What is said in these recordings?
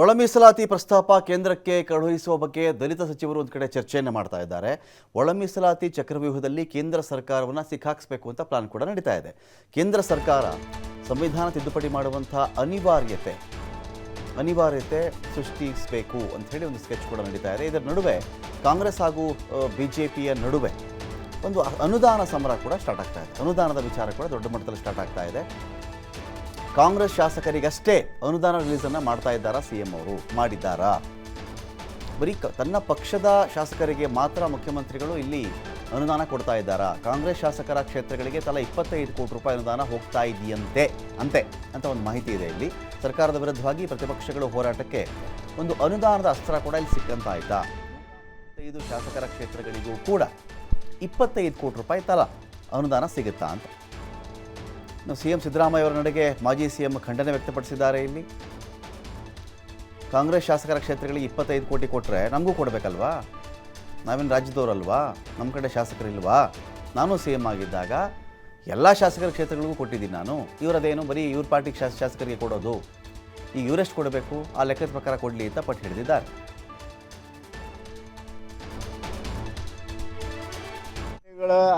ಒಳ ಮೀಸಲಾತಿ ಪ್ರಸ್ತಾಪ ಕೇಂದ್ರಕ್ಕೆ ಕಳುಹಿಸುವ ಬಗ್ಗೆ ದಲಿತ ಸಚಿವರು ಒಂದು ಕಡೆ ಚರ್ಚೆಯನ್ನು ಮಾಡ್ತಾ ಇದ್ದಾರೆ. ಒಳ ಮೀಸಲಾತಿ ಚಕ್ರವ್ಯೂಹದಲ್ಲಿ ಕೇಂದ್ರ ಸರ್ಕಾರವನ್ನು ಸಿಕ್ಕಾಕ್ಸ್ಬೇಕು ಅಂತ ಪ್ಲಾನ್ ಕೂಡ ನಡೀತಾ ಇದೆ. ಕೇಂದ್ರ ಸರ್ಕಾರ ಸಂವಿಧಾನ ತಿದ್ದುಪಡಿ ಮಾಡುವಂಥ ಅನಿವಾರ್ಯತೆ ಅನಿವಾರ್ಯತೆ ಸೃಷ್ಟಿಸಬೇಕು ಅಂತ ಹೇಳಿ ಒಂದು ಸ್ಕೆಚ್ ಕೂಡ ನಡೀತಾ ಇದೆ. ಇದರ ನಡುವೆ ಕಾಂಗ್ರೆಸ್ ಹಾಗೂ ಬಿ ಜೆ ಪಿಯ ನಡುವೆ ಒಂದು ಅನುದಾನ ಸಮರ ಕೂಡ ಸ್ಟಾರ್ಟ್ ಆಗ್ತಾ ಇದೆ. ಅನುದಾನದ ವಿಚಾರ ಕೂಡ ದೊಡ್ಡ ಮಟ್ಟದಲ್ಲಿ ಸ್ಟಾರ್ಟ್ ಆಗ್ತಾ ಇದೆ. ಕಾಂಗ್ರೆಸ್ ಶಾಸಕರಿಗಷ್ಟೇ ಅನುದಾನ ರಿಲೀಸನ್ನು ಮಾಡ್ತಾ ಇದ್ದಾರಾ ಸಿ ಎಂ ಅವರು? ಮಾಡಿದ್ದಾರಾ? ಬರೀ ತನ್ನ ಪಕ್ಷದ ಶಾಸಕರಿಗೆ ಮಾತ್ರ ಮುಖ್ಯಮಂತ್ರಿಗಳು ಇಲ್ಲಿ ಅನುದಾನ ಕೊಡ್ತಾ ಇದ್ದಾರಾ? ಕಾಂಗ್ರೆಸ್ ಶಾಸಕರ ಕ್ಷೇತ್ರಗಳಿಗೆ ತಲಾ ಇಪ್ಪತ್ತೈದು ಕೋಟಿ ರೂಪಾಯಿ ಅನುದಾನ ಹೋಗ್ತಾ ಇದೆಯಂತೆ, ಅಂತೆ, ಅಂತ ಒಂದು ಮಾಹಿತಿ ಇದೆ ಇಲ್ಲಿ. ಸರ್ಕಾರದ ವಿರುದ್ಧವಾಗಿ ಪ್ರತಿಪಕ್ಷಗಳು ಹೋರಾಟಕ್ಕೆ ಒಂದು ಅನುದಾನದ ಅಸ್ತ್ರ ಕೂಡ ಇಲ್ಲಿ ಸಿಕ್ಕಂತಾಯ್ತಾ? ಐದು ಶಾಸಕರ ಕ್ಷೇತ್ರಗಳಿಗೂ ಕೂಡ ಇಪ್ಪತ್ತೈದು ಕೋಟಿ ರೂಪಾಯಿ ತಲಾ ಅನುದಾನ ಸಿಗುತ್ತಾ ಅಂತ. ಇನ್ನು ಸಿ ಎಂ ಸಿದ್ದರಾಮಯ್ಯ ಅವರ ನಡೆಗೆ ಮಾಜಿ ಸಿಎಂ ಖಂಡನೆ ವ್ಯಕ್ತಪಡಿಸಿದ್ದಾರೆ ಇಲ್ಲಿ. ಕಾಂಗ್ರೆಸ್ ಶಾಸಕರ ಕ್ಷೇತ್ರಗಳಿಗೆ ಇಪ್ಪತ್ತೈದು ಕೋಟಿ ಕೊಟ್ಟರೆ ನಮಗೂ ಕೊಡಬೇಕಲ್ವಾ? ನಾವೇನು ರಾಜ್ಯದವರಲ್ವಾ? ನಮ್ಮ ಕಡೆ ಶಾಸಕರಿಲ್ವಾ? ನಾನು ಸಿ ಎಂ ಆಗಿದ್ದಾಗ ಎಲ್ಲ ಶಾಸಕರ ಕ್ಷೇತ್ರಗಳಿಗೂ ಕೊಟ್ಟಿದ್ದೀನಿ ನಾನು. ಇವರದೇನು? ಬರೀ ಇವ್ರ ಪಾರ್ಟಿ ಶಾಸ ಶಾಸಕರಿಗೆ ಕೊಡೋದು. ಈಗ ಇವರೆಷ್ಟು ಕೊಡಬೇಕು? ಆ ಲೆಕ್ಕದ ಪ್ರಕಾರ ಕೊಡಲಿ ಅಂತ ಪಟ್ಟು ಹಿಡಿದಿದ್ದಾರೆ.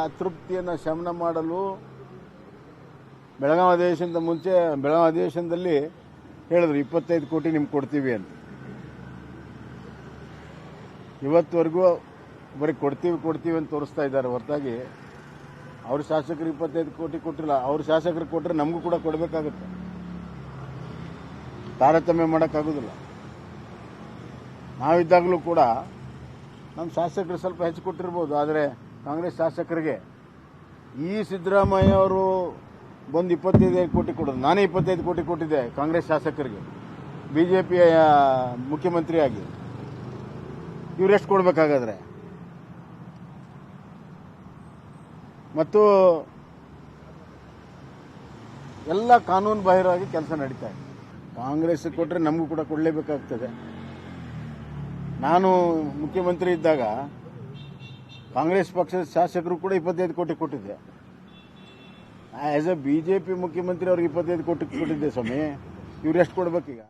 ಅತೃಪ್ತಿಯನ್ನು ಶಮನ ಮಾಡಲು ಬೆಳಗಾವಿ ಅಧಿವೇಶನದ ಮುಂಚೆ, ಬೆಳಗಾವಿ ಅಧಿವೇಶನದಲ್ಲಿ ಹೇಳಿದ್ರು, ಇಪ್ಪತ್ತೈದು ಕೋಟಿ ನಿಮ್ಗೆ ಕೊಡ್ತೀವಿ ಅಂತ. ಇವತ್ತುವರೆಗೂ ಬರೀ ಕೊಡ್ತೀವಿ ಕೊಡ್ತೀವಿ ಅಂತ ತೋರಿಸ್ತಾ ಇದ್ದಾರೆ. ಹೊರತಾಗಿ ಅವ್ರ ಶಾಸಕರು ಇಪ್ಪತ್ತೈದು ಕೋಟಿ ಕೊಟ್ಟಿಲ್ಲ, ಅವ್ರ ಶಾಸಕರು ಕೊಟ್ಟರೆ ನಮಗೂ ಕೂಡ ಕೊಡಬೇಕಾಗುತ್ತೆ. ತಾರತಮ್ಯ ಮಾಡೋಕ್ಕಾಗೋದಿಲ್ಲ. ನಾವಿದ್ದಾಗಲೂ ಕೂಡ ನಮ್ಮ ಶಾಸಕರು ಸ್ವಲ್ಪ ಹೆಚ್ಚು ಕೊಟ್ಟಿರ್ಬೋದು, ಆದರೆ ಕಾಂಗ್ರೆಸ್ ಶಾಸಕರಿಗೆ ಈ ಸಿದ್ದರಾಮಯ್ಯ ಅವರು ಬಂದು ಇಪ್ಪತ್ತೈದು ಕೋಟಿ ಕೊಡೋದು. ನಾನೇ ಇಪ್ಪತ್ತೈದು ಕೋಟಿ ಕೊಟ್ಟಿದ್ದೆ ಕಾಂಗ್ರೆಸ್ ಶಾಸಕರಿಗೆ. ಬಿ ಜೆ ಪಿಯ ಮುಖ್ಯಮಂತ್ರಿಯಾಗಿ ಇವರೆಷ್ಟು ಕೊಡಬೇಕಾಗಾದ್ರೆ? ಮತ್ತು ಎಲ್ಲ ಕಾನೂನು ಬಾಹಿರವಾಗಿ ಕೆಲಸ ನಡೀತಾ ಇದೆ. ಕಾಂಗ್ರೆಸ್ ಕೊಟ್ಟರೆ ನಮಗೂ ಕೂಡ ಕೊಡಲೇಬೇಕಾಗ್ತದೆ. ನಾನು ಮುಖ್ಯಮಂತ್ರಿ ಇದ್ದಾಗ ಕಾಂಗ್ರೆಸ್ ಪಕ್ಷದ ಶಾಸಕರು ಕೂಡ ಇಪ್ಪತ್ತೈದು ಕೋಟಿ ಕೊಟ್ಟಿದ್ದೆ. ಆ್ಯಸ್ ಎ ಬಿ ಮುಖ್ಯಮಂತ್ರಿ ಅವ್ರಿಗೆ ಇಪ್ಪತ್ತೈದು ಕೋಟಿ ಕೊಟ್ಟಿದ್ದೆ ಸ್ವಾಮಿ. ಇವ್ರು ಎಷ್ಟು ಕೊಡ್ಬೇಕೀಗ?